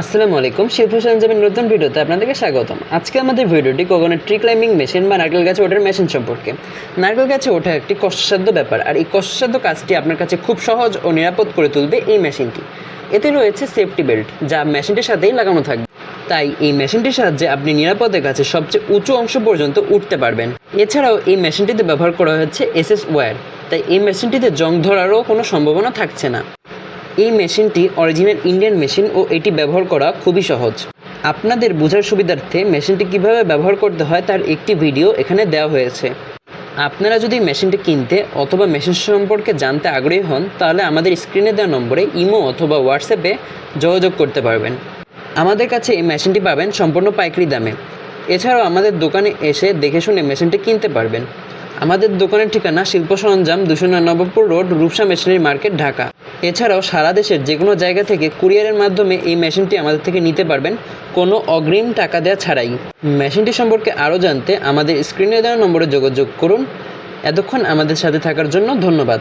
আসসালামু আলাইকুম শিল্প সরঞ্জামের নতুন ভিডিওতে আপনাদেরকে স্বাগতম। আজকে আমাদের ভিডিওটি কখনো ট্রি ক্লাইম্বিং মেশিন বা নারকেল গাছে ওঠার মেশিন সম্পর্কে। নারকেল গাছে ওঠা একটি কষ্টসাধ্য ব্যাপার, আর এই কষ্টসাধ্য কাজটি আপনার কাছে খুব সহজ ও নিরাপদ করে তুলবে এই মেশিনটি। এতে রয়েছে সেফটি বেল্ট যা মেশিনটির সাথেই লাগানো থাকবে। তাই এই মেশিনটির সাহায্যে আপনি নিরাপদে কাছে সবচেয়ে উঁচু অংশ পর্যন্ত উঠতে পারবেন। এছাড়াও এই মেশিনটিতে ব্যবহার করা হচ্ছে এসএস ওয়্যার, তাই এই মেশিনটিতে জং ধরারও কোনো সম্ভাবনা থাকছে না। এই মেশিনটি অরিজিনাল ইন্ডিয়ান মেশিন ও এটি ব্যবহার করা খুবই সহজ। আপনাদের বোঝার সুবিধার্থে মেশিনটি কীভাবে ব্যবহার করতে হয় তার একটি ভিডিও এখানে দেওয়া হয়েছে। আপনারা যদি মেশিনটি কিনতে অথবা মেশিন সম্পর্কে জানতে আগ্রহী হন, তাহলে আমাদের স্ক্রিনে দেওয়া নম্বরে ইমো অথবা হোয়াটসঅ্যাপে যোগাযোগ করতে পারবেন। আমাদের কাছে এই মেশিনটি পাবেন সম্পূর্ণ পাইকারি দামে। এছাড়াও আমাদের দোকানে এসে দেখে শুনে মেশিনটি কিনতে পারবেন। আমাদের দোকানের ঠিকানা শিল্প সরঞ্জাম দুশো Nawabpur road Rupsa machinery market, Dhaka. এছাড়াও সারা দেশের যে কোনো জায়গা থেকে কুরিয়ারের মাধ্যমে এই মেশিনটি আমাদের থেকে নিতে পারবেন। কোনো অগ্রিম টাকা দেওয়া ছাড়াই। মেশিনটি সম্পর্কে আরও জানতে আমাদের স্ক্রিনে দেওয়া নম্বরে যোগাযোগ করুন। এতক্ষণ আমাদের সাথে থাকার জন্য ধন্যবাদ।